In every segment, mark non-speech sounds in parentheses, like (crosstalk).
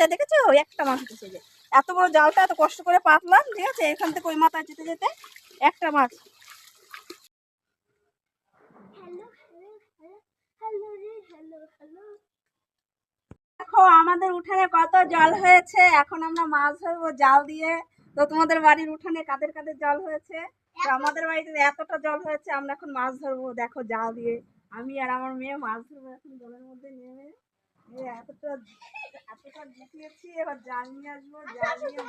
উঠেছে দেখেছ? একটা মাছ উঠেছে যে। এত বড় জালটা এত কষ্ট করে পাতলাম ঠিক আছে? এখান থেকে ওই মাথায় যেতে যেতে একটা মাছ। দেখো আমাদের উঠানে কত জল হয়েছে। এখন আমরা মাছ ধরবো জাল দিয়ে। তো তোমাদের বাড়ির উঠানে কাদের কাদের জল হয়েছে? তো আমাদের বাড়িতে এতটা জল হয়েছে আমরা এখন মাছ ধরবো দেখো জাল দিয়ে। আমি আর আমার মেয়ে মাছ ধরবো এখন জলের মধ্যে নেমে। এতটা এতটা ঢুকিয়েছি এবার জাল নিয়ে আসব জাল নিয়ে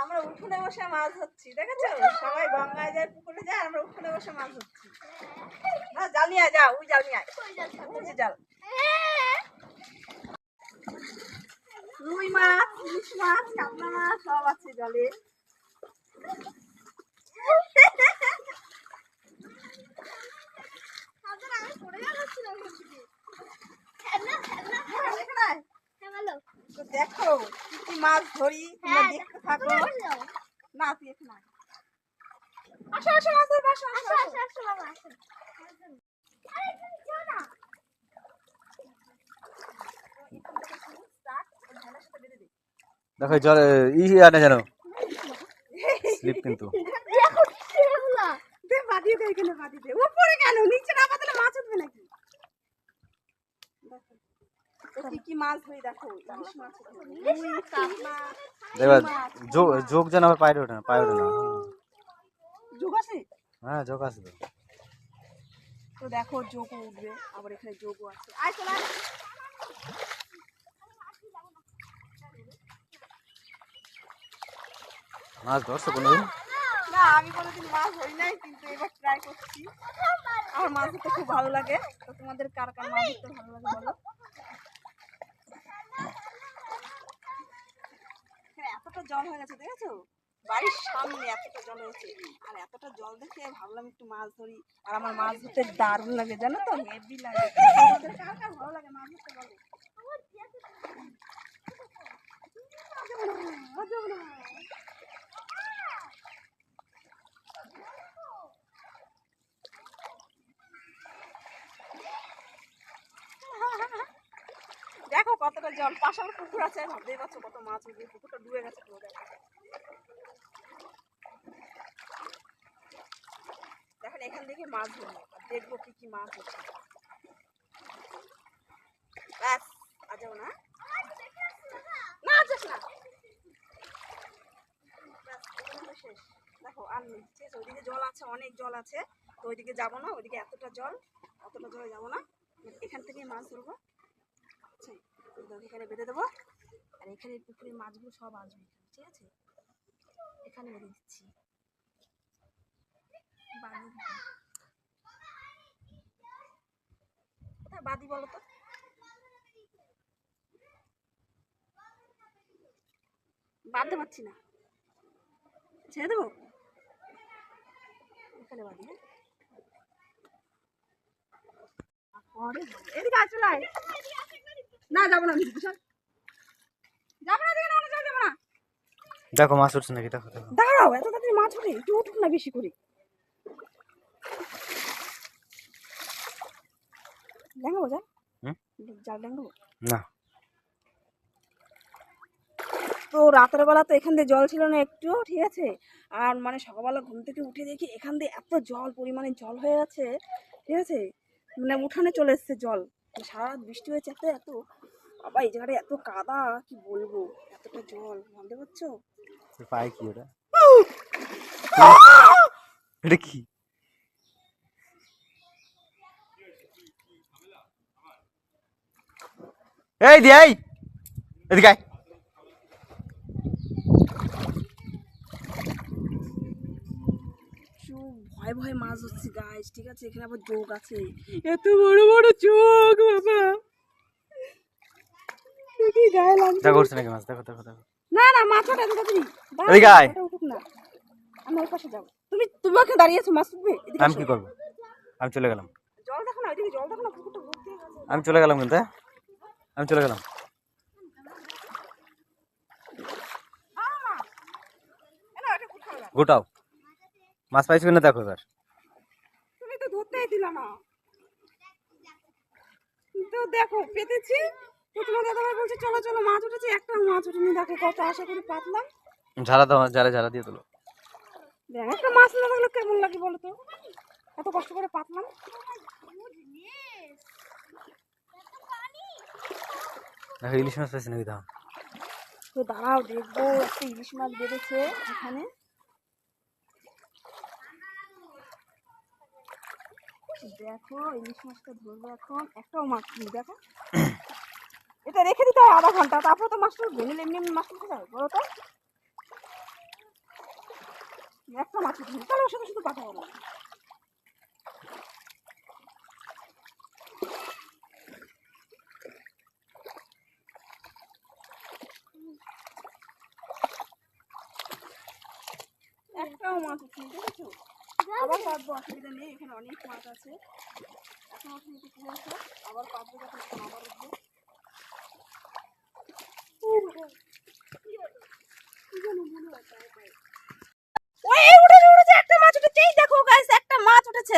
আমরা উঠোনে বসে মাছ ধরছি দেখেছ? সবাই গঙ্গায় যায় পুকুরে যায় আমরা উঠোনে বসে মাছ ধরছি। না জাল নিয়ে যা ওই জাল নিয়ে আয়। ওই যে জাল। রুই মাছ ইলিশ মাছ কাতলা মাছ সব আছে জলে হ্যাঁ, এখানে আয়। তো দেখো কি কি মাছ ধরি তোমরা দেখতে থাকো। না তুই এখানে আয়। আসো আসো মাছ ধরবো আসো আসো আসো। দেখো জল ই আনে জানো স্লিপ কিন্তু। দে বাদিয়ে দে এখানে বাদিয়ে দে। উপরে কেন? নিচে না পাতলে মাছ উঠবে নাকি দেখো। যোগ যেন আবার পায়ে ওঠে না পায়ে ওঠে না। যোগ আছে? হ্যাঁ যোগ আছে তো। তো দেখো যোগও উঠবে আবার এখানে যোগও আছে। আয় চলে মাছ ধরছো কোনো না আমি কোনোদিন মাছ ধরি নাই কিন্তু এবার ট্রাই করছি। আমার মাছ ধরতে খুব ভালো লাগে। তো তোমাদের কার কার মাছ ধরতে ভালো লাগে বলো এখানে এতটা জল হয়ে গেছে, দেখেছ? বাড়ির সামনে এতটা জল হয়েছে আর এতটা জল দেখে ভাবলাম একটু মাছ ধরি। আর আমার মাছ ধরতে দারুণ লাগে, জানো তো? হেভি লাগে। ভালো লাগে মাছ ধরতে দেখো কতটা জল? পাশে আমার পুকুর আছে ভাবতেই পারছ কত মাছ উঠবে পুকুরটা ডুবে গেছে পুরো দেখো দেখেন, এখান থেকে মাছ ধরবো, দেখব কি কি মাছ হচ্ছে। ব্যাস যাব না? না যাস না। শেষ। দেখো, আর নেই আছে, ওইদিকে জল আছে, অনেক জল আছে। তো ওইদিকে যাব না, ওইদিকে এতটা জল, অতটা জলে যাব না। এখান থেকেই মাছ ধরবো। আছে এখানে বেঁধে দেবো। আর এখানে পুকুরের মাছগুলো সব আসবে ঠিক আছে? এখানে বেঁধে দিচ্ছি। বাদি। বলো তো? বাঁধতে পারছি না। ছেড়ে দেবো? এখানে বাঁধি হ্যাঁ? এদিকে আয়। না যাব না যাব না দিকে না যাব না। দেখো মাছ উঠছে নাকি? দেখো দেখো। দাঁড়াও এত তাড়াতাড়ি মাছ ওঠে একটু উঠুক না বেশি করে। জাল না। তো রাতের বেলা তো এখান দিয়ে জল ছিল না একটু ঠিক আছে? আর মানে সকালবেলা ঘুম থেকে উঠে দেখি এখান দিয়ে এত জল পরিমাণে জল হয়ে গেছে ঠিক আছে? মানে উঠানে চলে এসছে জল। সারা বৃষ্টি হয়েছে, এত এত। বাবা, এই জায়গাটা এত কাদা, কি বলব? এতটা জল ভাবতে পারছ? পায় কি ওটা? এটা কি? এই দিয়ে এই! এদিকে আয়। চোখ ভয় ভয় মাছ হচ্ছে গাছ ঠিক আছে? এখানে আবার যোগ আছে। এত বড় বড় চোখ বাবা। কি গায়ে লাগছে। দেখো উঠছে নাকি মাছ? দেখো দেখো দেখো। না না উঠুক আমি ওই পাশে যাব। তুমি তুমি ওখানে দাঁড়িয়েছো মাছ উঠবে? আমি কি করব? আমি চলে গেলাম। জল দেখো না ওইদিকে জল দেখো না পুকুরটা ভর্তি আমি চলে গেলাম কিন্তু হ্যাঁ? আমি চলে গেলাম। গোটাও। মাছ পাইছো কিনা দেখো স্যার। তুমি তো ধরতেই দিলা না। তো দেখো পেতেছি। তো তোমার দাদাভাই বলছে চলো চলো মাছ উঠেছে একটা মাছ উঠেনি। দেখো কত আশা করে পাতলাম। ঝাড়া দাও ঝাড়া ঝাড়া দিয়ে তোলো। দেখ একটা মাছ না থাকলে কেমন লাগে বলো তো? এত কষ্ট করে পাতলাম। দেখো ইলিশ মাছ পেয়েছে নাকি দাও। তো দাঁড়াও দেখব একটা ইলিশ মাছ বেঁধেছে এখানে। দেখো, ইলিশ মাছটা ধরবো এখন। একটাও মাছ দেখো। (coughs) এটা রেখে দিতে হয় আধা ঘণ্টা, তারপরে তো মাছটা ভেঙে এমনি এমনি মাছ উঠে যাবে, বলো তো? একটা মাছ উঠে তাহলে ওর সাথে শুধু কথা বলো। একটাও মাছ উঠে দেখেছ? আবার পাতবো অসুবিধা নেই এখানে অনেক মাছ আছে। এখন ওখানে একটু তুলে আসো আবার পাতবো যখন আবার উঠবো।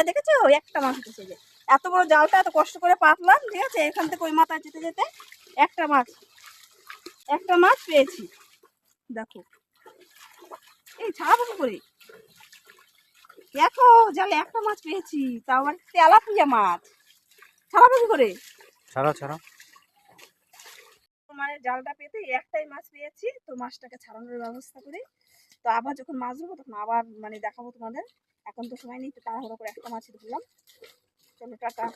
দেখেছ? একটা মাছ উঠেছে যে। এত বড় জালটা এত কষ্ট করে পাতলাম ঠিক আছে? এখান থেকে ওই মাথায় যেতে যেতে একটা মাছ একটা মাছ পেয়েছি। দেখো। এই ছাড়াবো কি করে দেখো জালে একটা মাছ পেয়েছি তাও আমার তেলাপিয়া মাছ। ছাড়াবো কি করে। ছাড়া ছাড়া মানে জালটা পেতে একটাই মাছ পেয়েছি তো মাছটাকে ছাড়ানোর ব্যবস্থা করি। তো আবার যখন মাছ ধরবো তখন আবার মানে দেখাবো তোমাদের। এখন তো সময় নেই তো তাড়াহুড়ো করে একটা মাছই ধরলাম। চলো টাটা।